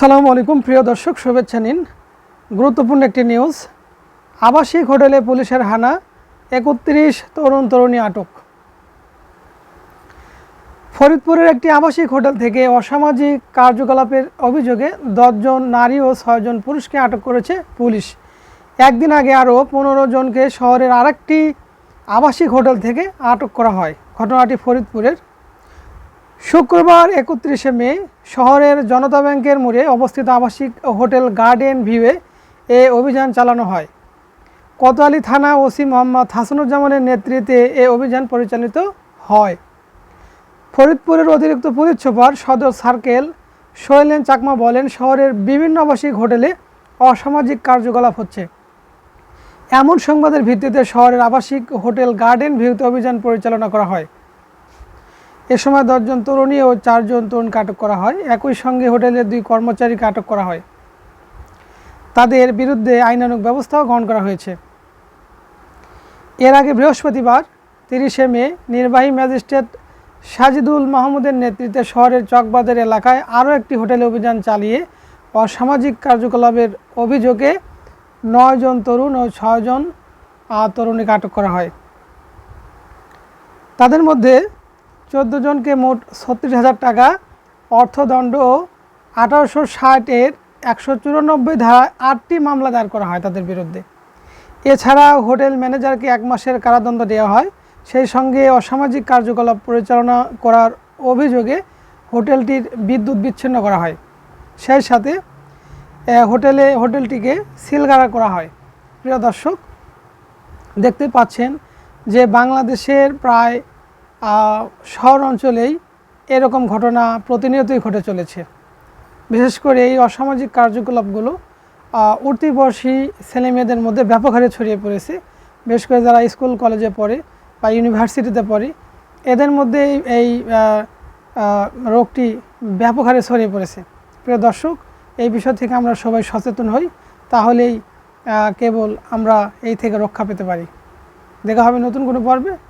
আসসালামু আলাইকুম, প্রিয় দর্শক, শুভেচ্ছা নিন। গুরুত্বপূর্ণ একটি নিউজ, আবাসিক হোটেলে পুলিশের হানা, একত্রিশ তরুণ তরুণী আটক। ফরিদপুরের একটি আবাসিক হোটেল থেকে অসামাজিক কার্যকলাপের অভিযোগে দশজন নারী ও ছয়জন পুরুষকে আটক করেছে পুলিশ। একদিন আগে আরও পনেরো জনকে শহরের আরেকটি আবাসিক হোটেল থেকে আটক করা হয়। ঘটনাটি ফরিদপুরের শুক্রবার একত্রিশে মে শহরের জনতা ব্যাংকের মোড়ে অবস্থিত আবাসিক হোটেল গার্ডেন ভিউয়ে এ অভিযান চালানো হয়। কোতোয়ালি থানা ওসি মোহাম্মদ হাসানুজ্জামানের নেতৃত্বে এ অভিযান পরিচালিত হয়। ফরিদপুরের অতিরিক্ত পুলিশ সুপার সদর সার্কেল শৈলেন চাকমা বলেন, শহরের বিভিন্ন আবাসিক হোটেলে অসামাজিক কার্যকলাপ হচ্ছে। এমন সংবাদের ভিত্তিতে শহরের আবাসিক হোটেল গার্ডেন ভিউতে অভিযান পরিচালনা করা হয়। এ সময় দশজন তরুণী ও চারজন তরুণকে আটক করা হয়। একই সঙ্গে হোটেলের দুই কর্মচারীকে আটক করা হয়। তাদের বিরুদ্ধে আইনানুগ ব্যবস্থাও গ্রহণ করা হয়েছে। এর আগে বৃহস্পতিবার, তিরিশে মে, নির্বাহী ম্যাজিস্ট্রেট সাজিদুল মাহমুদের নেতৃত্বে শহরের চকবাজার এলাকায় আরও একটি হোটেলে অভিযান চালিয়ে অসামাজিক কার্যকলাপের অভিযোগে নয়জন তরুণ ও ছয়জন তরুণীকে আটক করা হয়। তাদের মধ্যে চোদ্দ জনকে মোট ছত্রিশ হাজার টাকা, অর্থদণ্ড ও আঠারোশো ষাটের একশো চুরানব্বই ধারায় আটটি মামলা দায়ের করা হয় তাদের বিরুদ্ধে। এছাড়া হোটেল ম্যানেজারকে এক মাসের কারাদণ্ড দেওয়া হয়। সেই সঙ্গে অসামাজিক কার্যকলাপ পরিচালনা করার অভিযোগে হোটেলটির বিদ্যুৎ বিচ্ছিন্ন করা হয়। সেই সাথে হোটেলে, হোটেলটিকে সিলগাড়া করা হয়। প্রিয় দর্শক, দেখতে পাচ্ছেন যে বাংলাদেশের প্রায় শহর অঞ্চলেই এরকম ঘটনা প্রতিনিয়তই ঘটে চলেছে। বিশেষ করে এই অসামাজিক কার্যকলাপগুলো উঠতি বয়সী ছেলেমেয়েদের মধ্যে ব্যাপক হারে ছড়িয়ে পড়েছে। বিশেষ করে যারা স্কুল, কলেজে পড়ে বা ইউনিভার্সিটিতে পড়ে, এদের মধ্যে এই- রোগটি ব্যাপক হারে ছড়িয়ে পড়েছে। প্রিয় দর্শক, এই বিষয় থেকে আমরা সবাই সচেতন হই, তাহলেই কেবল আমরা এই থেকে রক্ষা পেতে পারি। দেখা হবে নতুন কোনো পর্বে।